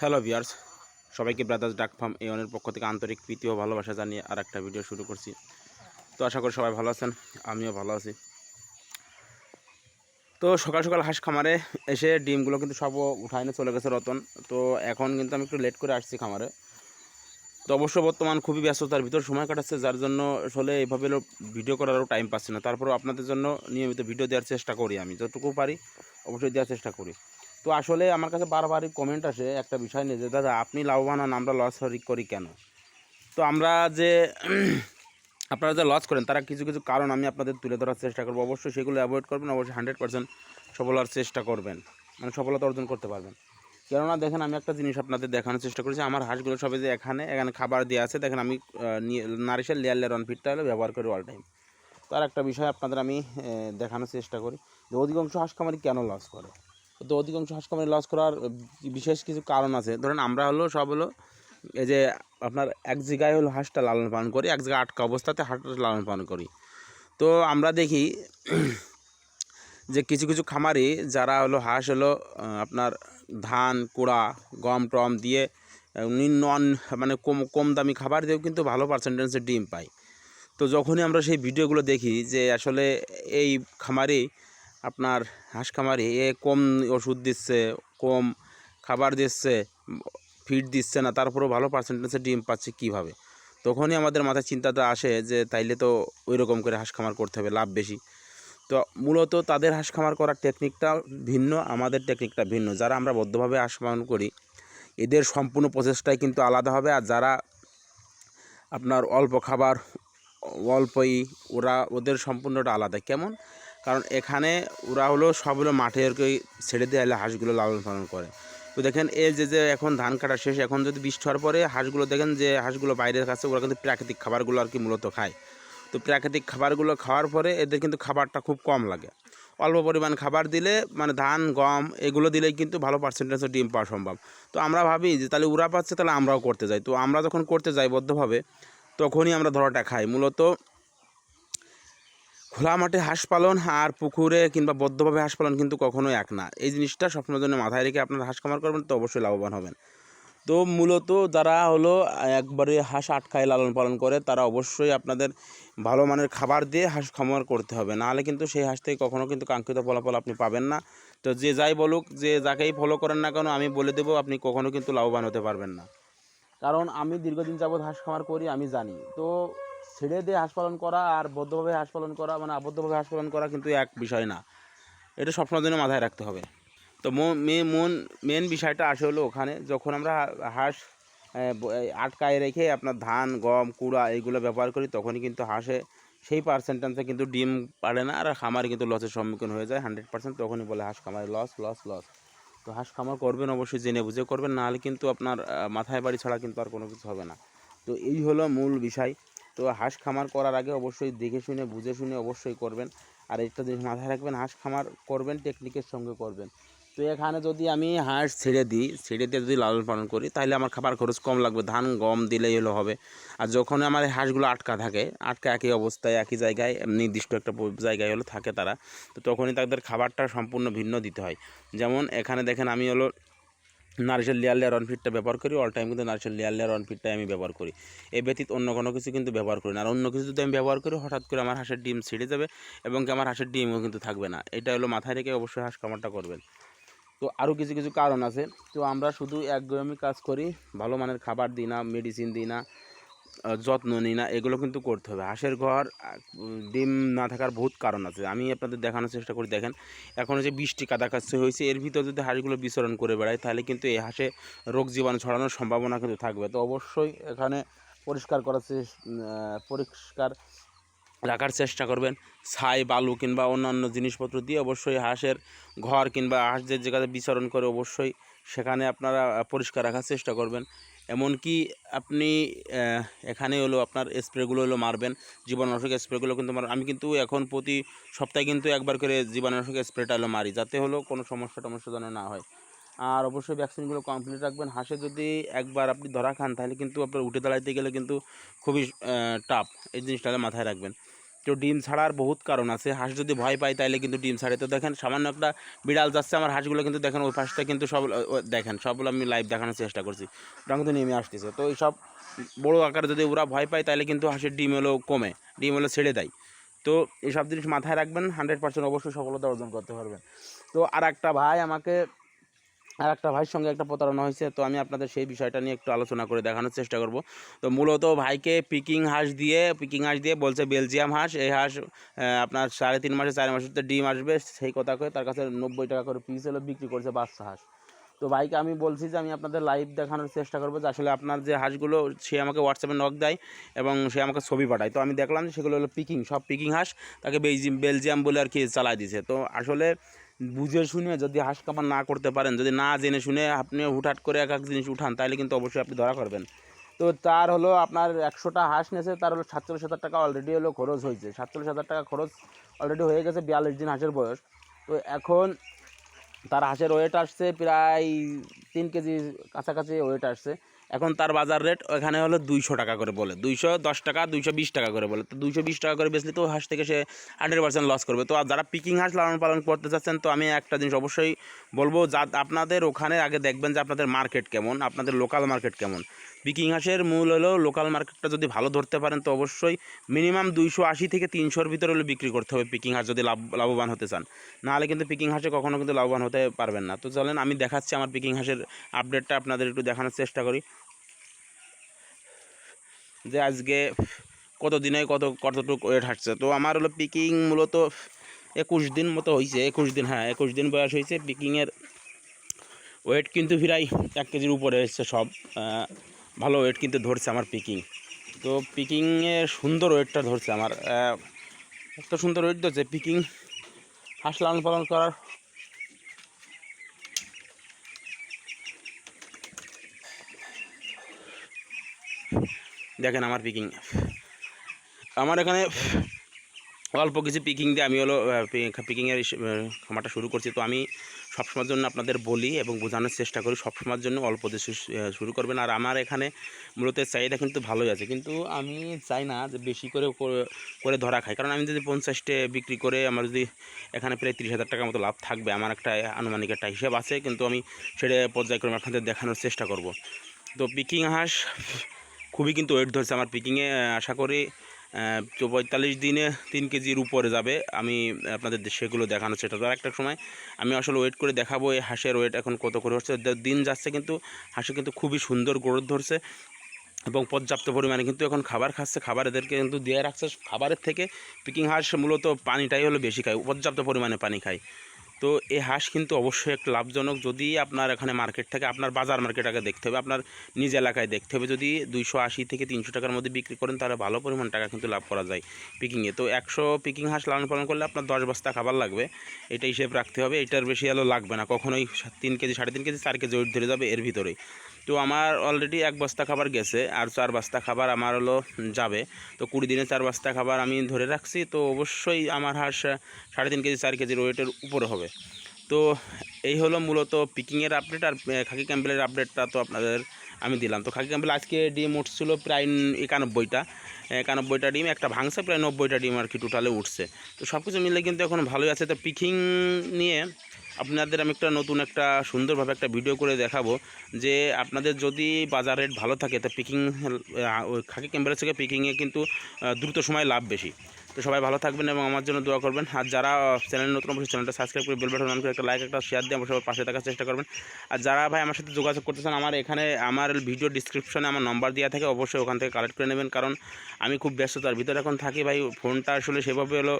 Hello viewers সবাইকে brothers duck farm এই অনের পক্ষ থেকে আন্তরিক প্রীতি ও ভালোবাসা জানিয়ে আর একটা ভিডিও শুরু করছি। তো আশা করি সবাই ভালো আছেন, আমিও ভালো আছি। তো সকাল সকাল হাঁস খামারে এসে ডিমগুলো কিন্তু সব উঠায় নিয়ে চলে গেছে রতন। তো এখন কিন্তু আমি একটু লেট করে আসছি খামারে। তো অবশ্য বর্তমান খুবই ব্যস্ততার ভিতর সময় কাটাচ্ছে, যার জন্য আসলে এইভাবে হলো ভিডিও করারও টাইম পাচ্ছি না। তারপরেও আপনাদের জন্য নিয়মিত ভিডিও দেওয়ার চেষ্টা করি আমি, যতটুকু পারি অবশ্যই দেওয়ার চেষ্টা করি। তো আসলে আমার কাছে বারবারই কমেন্ট আসে একটা বিষয় নিয়ে যে, দাদা, আপনি লাভবান হন, আমরা লস করি কেন? তো আমরা যে, আপনারা যে লস করেন, তারা কিছু কিছু কারণ আমি আপনাদের তুলে ধরার চেষ্টা করব। অবশ্যই সেগুলো অ্যাভয়েড করবেন, অবশ্যই হান্ড্রেড পার্সেন্ট সফলার চেষ্টা করবেন। মানে সফলতা অর্জন করতে পারবেন। কেননা দেখেন, আমি একটা জিনিস আপনাদের দেখানোর চেষ্টা করেছি, আমার হাঁসগুলো সবে যে এখানে এখানে খাবার দেওয়া আছে, দেখেন আমি নারিশের লেয়ার লেয়ার ফিটটা হলে ব্যবহার করি অল টাইম তার একটা বিষয় আপনাদের আমি দেখানোর চেষ্টা করি যে, অধিকাংশ হাঁস খামারি কেন লস করে? তো অধিকাংশ হাঁস খামারি লস করার বিশেষ কিছু কারণ আছে। ধরেন আমরা হলো, সব হলো, এই যে আপনার এক জায়গায় হলো হাঁসটা লালন পালন করি, এক জায়গায় আটকা অবস্থাতে হাঁসটা লালন পালন করি। তো আমরা দেখি যে কিছু কিছু খামারি যারা হলো হাঁস হলো আপনার ধান, কুড়া, গম, টম দিয়ে নন মানে কম কম দামি খাবার দিয়েও কিন্তু ভালো পার্সেন্টেজের ডিম পায়। তো যখনই আমরা সেই ভিডিওগুলো দেখি যে আসলে এই খামারি আপনার হাঁস খামারি এ কম ওষুধ দিচ্ছে, কম খাবার দিচ্ছে ফিড দিচ্ছে না, তারপরেও ভালো পার্সেন্টেজে ডিম পাচ্ছে কীভাবে? তখনই আমাদের মাথায় চিন্তাটা আসে যে তাইলে তো ওই রকম করে হাঁস খামার করতে হবে, লাভ বেশি। তো মূলত তাদের হাঁস খামার করার টেকনিকটা ভিন্ন, আমাদের টেকনিকটা ভিন্ন। যারা আমরা বদ্ধভাবে হাঁস পালন করি, এদের সম্পূর্ণ প্রসেসটাই কিন্তু আলাদা হবে। আর যারা আপনার অল্প খাবার, অল্পই, ওরা, ওদের সম্পূর্ণটা আলাদা। কেমন? কারণ এখানে ওরা হলো সব হলো মাঠে কি ছেড়ে দিয়ে এলে হাঁসগুলো লালন পালন করে। তো দেখেন এই যে যে এখন ধান কাটা শেষ, এখন যদি বৃষ্টি হওয়ার পরে হাঁসগুলো দেখেন যে হাঁসগুলো বাইরের কাছে, ওরা কিন্তু প্রাকৃতিক খাবারগুলো আর কি মূলত খায়। তো প্রাকৃতিক খাবারগুলো খাওয়ার পরে এদের কিন্তু খাবারটা খুব কম লাগে। অল্প পরিমাণ খাবার দিলে মানে ধান, গম এগুলো দিলেই কিন্তু ভালো পার্সেন্টেজের ডিম পাওয়া সম্ভব। তো আমরা ভাবি যে তাহলে ওরা পাচ্ছে, তাহলে আমরাও করতে যাই। তো আমরা যখন করতে যাই বদ্ধভাবে, তখনই আমরা ধরাটা খাই। মূলত খোলা মাঠে হাঁস পালন আর পুকুরে কিংবা বদ্ধভাবে হাঁস পালন কিন্তু কখনোই এক না। এই জিনিসটা সবসময় জন্য মাথায় রেখে আপনারা হাঁস খামার করবেন, তো অবশ্যই লাভবান হবেন। তো মূলত যারা হলো একবারে হাঁস আটকায় লালন পালন করে, তারা অবশ্যই আপনাদের ভালো মানের খাবার দিয়ে হাঁস খামার করতে হবে। নাহলে কিন্তু সেই হাঁস থেকে কখনো কিন্তু কাঙ্ক্ষিত ফলাফল আপনি পাবেন না। তো যে যাই বলুক, যে যাকেই ফলো করেন না কেন, আমি বলে দেবো, আপনি কখনো কিন্তু লাভবান হতে পারবেন না। কারণ আমি দীর্ঘদিন যাবৎ হাঁস খামার করি, আমি জানি। তো ছেড়ে দিয়ে হাঁস পালন করা আর বদ্ধভাবে হাঁস পালন করা মানে আবদ্ধভাবে হাঁস পালন করা কিন্তু এক বিষয় না। এটা সবসময় জন্য মাথায় রাখতে হবে। তো মে মন, মেন বিষয়টা আসে হলো ওখানে, যখন আমরা হাঁস আটকায় রেখে আপনার ধান, গম, কুড়া এইগুলো ব্যবহার করি, তখনই কিন্তু হাঁসে সেই পার্সেন্টেন্সে কিন্তু ডিম পারে না, আর খামারে কিন্তু লসের সম্মুখীন হয়ে যায় হান্ড্রেড পার্সেন্ট তখনই বলে হাঁস খামারে লস লস লস তো হাঁস খামার করবেন অবশ্যই, জেনে বুঝে করবেন, নাহলে কিন্তু আপনার মাথায় বাড়ি ছাড়া কিন্তু আর কোনো কিছু হবে না। তো এই হলো মূল বিষয়। তো হাঁস খামার করার আগে অবশ্যই দেখে শুনে, বুঝে শুনে অবশ্যই করবেন। আর একটা জিনিস মাথায় রাখবেন, হাঁস খামার করবেন টেকনিকের সঙ্গে করবেন। তো এখানে যদি আমি হাঁস ছেড়ে দিই, ছেড়ে দিয়ে যদি লালন পালন করি, তাহলে আমার খাবার খরচ কম লাগবে, ধান, গম দিলেই হলো হবে। আর যখন আমার এই হাঁসগুলো আটকা থাকে, আটকা একই অবস্থায়, একই জায়গায়, নির্দিষ্ট একটা জায়গায় হলো থাকে তারা, তো তখনই তাদের খাবারটা সম্পূর্ণ ভিন্ন দিতে হয়। যেমন এখানে দেখেন আমি হলো নারিশেল লেয়ার লেয়ার অনফিটটা ব্যবহার করি অল টাইম কিন্তু নারিশেল লেয়ার লেয়ার অনফিটটাই আমি ব্যবহার করি। এ ব্যতীত অন্য কোনো কিছু কিন্তু ব্যবহার করি না। আর অন্য কিছু যদি আমি ব্যবহার করি, হঠাৎ করে আমার হাঁসের ডিম ছিঁড়ে যাবে এবং কি আমার হাঁসের ডিমও কিন্তু থাকবে না। এটা হলো মাথায় রেখে অবশ্যই হাঁস কামারটা করবেন। তো আরও কিছু কিছু কারণ আছে। তো আমরা শুধু একগমি কাজ করি, ভালো মানের খাবার দিই না মেডিসিন দিই না যত্ন নিই না, এগুলো কিন্তু করতে হবে। হাঁসের ঘর ডিম না থাকার বহুত কারণ আছে। আমি আপনাদের দেখানোর চেষ্টা করি, দেখেন। এখন যে বৃষ্টি কাদা কাছে হয়েছে, এর ভিতর যদি হাঁসগুলো বিচরণ করে বেড়ায়, তাহলে কিন্তু এই হাঁসে রোগ জীবাণু ছড়ানোর সম্ভাবনা কিন্তু থাকবে। তো অবশ্যই এখানে পরিষ্কার করার পরিষ্কার রাখার চেষ্টা করবেন। ছাই, বালু কিংবা অন্যান্য জিনিসপত্র দিয়ে অবশ্যই হাঁসের ঘর কিংবা হাঁস যে জায়গাতে বিচরণ করে, অবশ্যই সেখানে আপনারা পরিষ্কার রাখার চেষ্টা করবেন। এমনকি আপনি এখানে হলো আপনার স্প্রেগুলো হলো মারবেন, জীবাণুনাশক স্প্রেগুলো কিন্তু মার, আমি কিন্তু এখন প্রতি সপ্তাহে কিন্তু একবার করে জীবাণুনাশক স্প্রেটা হলো মারি, যাতে হলো কোনো সমস্যা টমস্যা যেন না হয়। আর অবশ্যই ভ্যাকসিনগুলো কমপ্লিট রাখবেন, হাঁসে যদি একবার আপনি ধরা খান, তাহলে কিন্তু আপনার উঠে দাঁড়াইতে গেলে কিন্তু খুবই টাফ এই জিনিসটাকে মাথায় রাখবেন। তো ডিম ছাড়ার বহুত কারণ আছে। হাঁস যদি ভয় পায় তাইলে কিন্তু ডিম ছাড়ে। তো দেখেন, সামান্য একটা বিড়াল যাচ্ছে আমার হাঁসগুলো কিন্তু দেখেন, ওই পাশটা কিন্তু সব দেখেন সবগুলো আমি লাইভ দেখানোর চেষ্টা করছি। ওটা কিন্তু নেমে আসতেছে। তো এই সব বড় আকারে যদি ওরা ভয় পায় তাহলে কিন্তু হাঁসের ডিম হলো কমে, ডিম হলো ছেড়ে দেয়। তো এইসব জিনিস মাথায় রাখবেন হান্ড্রেড পার্সেন্ট অবশ্যই সফলতা অর্জন করতে পারবেন। তো আর একটা ভাই আমাকে আর একটা ভাইয়ের সঙ্গে একটা প্রতারণা হয়েছে, তো আমি আপনাদের সেই বিষয়টা নিয়ে একটু আলোচনা করে দেখানোর চেষ্টা করব। তো মূলত ভাইকে পিকিং হাঁস দিয়ে, পিকিং হাঁস দিয়ে বলছে বেলজিয়াম হাঁস, এই হাঁস আপনার সাড়ে তিন মাসে, চার মাসের ডিম আসবে, সেই কথা কয়ে তার কাছে নব্বই টাকা করে পিস হলো, বিক্রি করছে বাচ্চা হাঁস। তো ভাইকে আমি বলছি যে আমি আপনাদের লাইভ দেখানোর চেষ্টা করব যে আসলে আপনার যে হাঁসগুলো, সে আমাকে হোয়াটসঅ্যাপে নক দেয় এবং সে আমাকে ছবি পাঠায়। তো আমি দেখলাম যে সেগুলো হলো পিকিং, সব পিকিং হাঁস তাকে বেলজিয়াম বেলজিয়াম বলে আর কি চালাই দিছে। তো আসলে বুঝে শুনে যদি হাঁস কামার না করতে পারেন, যদি না জেনে শুনে আপনি হুটহাট করে এক এক জিনিস উঠান, তাহলে কিন্তু অবশ্যই আপনি ধরা করবেন তো তার হলো আপনার একশোটা হাঁস নেছে তার হলো সাতচল্লিশ হাজার টাকা অলরেডি হলো খরচ হয়েছে। সাতচল্লিশ হাজার টাকা খরচ অলরেডি হয়ে গেছে বিয়াল্লিশ দিন হাঁসের বয়স। তো এখন তার হাঁসের ওয়েট আসছে প্রায় তিন কেজি কাছাকাছি ওয়েট আসছে। এখন তার বাজার রেট ওখানে হলো দুইশো টাকা করে বলে। দুইশো দশ টাকা, দুইশো বিশ টাকা করে বলে। তো দুইশো বিশ টাকা করে বেচলে তো হাঁস থেকে সে হান্ড্রেড পার্সেন্ট লস করবে। তো যারা পিকিং হাঁস লালন পালন করতে চাচ্ছেন তো আমি একটা জিনিস অবশ্যই বলব, যা আপনাদের ওখানে আগে দেখবেন যে আপনাদের মার্কেট কেমন, আপনাদের লোকাল মার্কেট কেমন। পিকিং হাঁসের মূল হলো লোকাল মার্কেটটা যদি ভালো ধরতে পারেন, তো অবশ্যই মিনিমাম দুইশো আশি থেকে তিনশোর ভিতরে হলে বিক্রি করতে হবে পিকিং হাঁস যদি লাভ লাভবান হতে চান। নাহলে কিন্তু পিকিং হাঁসে কখনো কিন্তু লাভবান হতে পারবেন না। তো চলেন, আমি দেখাচ্ছি আমার পিকিং হাঁসের আপডেটটা আপনাদের একটু দেখানোর চেষ্টা করি। যে আজকে কত দিনে কত কতটুকু ওয়েট হাঁটছে। তো আমার হলো পিকিং মূলত একুশ দিন মতো হয়েছে একুশ দিন হ্যাঁ একুশ দিন বয়স হয়েছে পিকিংয়ের ওয়েট কিন্তু প্রায় এক কেজির উপরে এসছে সব ভালো ওয়েট কিন্তু ধরছে আমার পিকিং তো পিকিংয়ে সুন্দর ওয়েটটা ধরছে আমার এত সুন্দর ওয়েট ধরছে। পিকিং হাঁস লালন পালন করার দেখেন আমার পিকিং আমার এখানে অল্প কিছু পিকিং দিয়ে আমি হলো পিকিংয়ের খামারটা শুরু করছি। তো আমি সবসময়ের জন্য আপনাদের বলি এবং বোঝানোর চেষ্টা করি, সবসময়ের জন্য অল্প দিয়ে শুরু করবেন। আর আমার এখানে মূলত চাহিদা কিন্তু ভালোই আছে। কিন্তু আমি চাই না যে বেশি করে- করে ধরা খাই কারণ আমি যদি পঞ্চাশটে বিক্রি করে আমার যদি এখানে প্রায় তিরিশ হাজার টাকার মতো লাভ থাকবে, আমার একটা আনুমানিক একটা হিসাব আছে। কিন্তু আমি সেটা পর্যায়ক্রমে আপনাদের দেখানোর চেষ্টা করব। তো পিকিং হাঁস খুবই কিন্তু ওয়েট ধরছে। আমার পিকিংয়ে আশা করি পঁয়তাল্লিশ দিনে তিন কেজির উপরে যাবে। আমি আপনাদের সেগুলো দেখানো সেটা আর একটা সময় আমি আসলে ওয়েট করে দেখাবো এই হাঁসের ওয়েট এখন কত করে হচ্ছে। দিন যাচ্ছে কিন্তু, হাঁসে কিন্তু খুবই সুন্দর গ্রোথ ধরছে এবং পর্যাপ্ত পরিমাণে কিন্তু এখন খাবার খাচ্ছে। খাবার এদেরকে কিন্তু দিয়ে রাখছে। খাবারের থেকে পিকিং হাঁস মূলত পানিটাই হলো বেশি খায়, পর্যাপ্ত পরিমাণে পানি খায়। তো এই হাঁস কিন্তু অবশ্যই একটা লাভজনক। যদি আপনার এখানে মার্কেট থাকে, আপনার বাজার মার্কেট আগে দেখতে হবে, আপনার নিজ এলাকায় দেখতে হবে। যদি দুইশো আশি থেকে তিনশো টাকার মধ্যে বিক্রি করেন, তাহলে ভালো পরিমাণ টাকা কিন্তু লাভ করা যায় পিকিংয়ে তো একশো পিকিং হাঁস লালন পালন করলে আপনার দশ বস্তা খাবার লাগবে, এটা হিসেবে রাখতে হবে। এটার বেশি আলো লাগবে না। কখনোই তিন কেজি, সাড়ে তিন কেজি, চার কেজি ওয়েট ধরে যাবে এর ভিতরেই। তো আমার অলরেডি এক বস্তা খাবার গেছে, আর চার বস্তা খাবার আমার হলো যাবে। তো কুড়ি দিনে চার বস্তা খাবার আমি ধরে রাখছি, তো অবশ্যই আমার হাঁস সাড়ে তিন কেজি, চার কেজির ওয়েটের উপরে হবে। তো এই হলো মূলত পিকিংয়ের আপডেট আর খাকি ক্যাম্পেলের আপডেটটা তো আপনাদের আমি দিলাম। তো খাকি ক্যাম্পেল আজকে ডিম উঠছিল প্রায় একানব্বইটা একানব্বইটা ডিম, একটা ভাঙছে প্রায় নব্বইটা ডিম আর কি টোটালে উঠছে। তো সব কিছু মিলে কিন্তু এখন ভালোই আছে। তো পিকিং নিয়ে আপনাদের আমি একটা নতুন একটা সুন্দরভাবে একটা ভিডিও করে দেখাবো যে আপনাদের যদি বাজার রেট ভালো থাকে, তো পিকিং ওই খাকি ক্যাম্পেলের থেকে পিকিংয়ে কিন্তু দ্রুত সময় লাভ বেশি। তো সবাই ভালো থাকবেন এবং আমার জন্য দোয়া করবেন। আর যারা চ্যানেল নতুন, অবশ্যই চ্যানেলটা সাবস্ক্রাইব করে বেল বাটন অন করে একটা লাইক একটা শেয়ার দিয়ে অবশ্যই পাশে থাকার চেষ্টা করবেন। আর যারা ভাই আমার সাথে যোগাযোগ করতে চান, আমার এখানে, আমার ভিডিও ডিসক্রিপশনে আমার নম্বর দেওয়া থাকে, অবশ্যই ওখান থেকে কালেক্ট করে নেবেন। কারণ আমি খুব ব্যস্ততার ভিতরে এখন থাকি ভাই ফোনটা আসলে সেভাবে হলো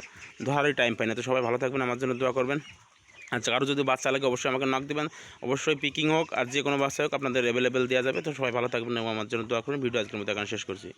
ধরারই টাইম পাই না। তো সবাই ভালো থাকবেন, আমার জন্য দোয়া করবেন। আচ্ছা কারও যদি বাচ্চা লাগে অবশ্যই আমাকে নক দেবেন। অবশ্যই পিকিং হোক আর যে কোনো বাচ্চা হোক, আপনাদের অ্যাভেলেবেল দেওয়া যাবে। তো সবাই ভালো থাকবেন এবং আমার জন্য দোয়া করুন। ভিডিও আজকের মতো এখন শেষ করছি।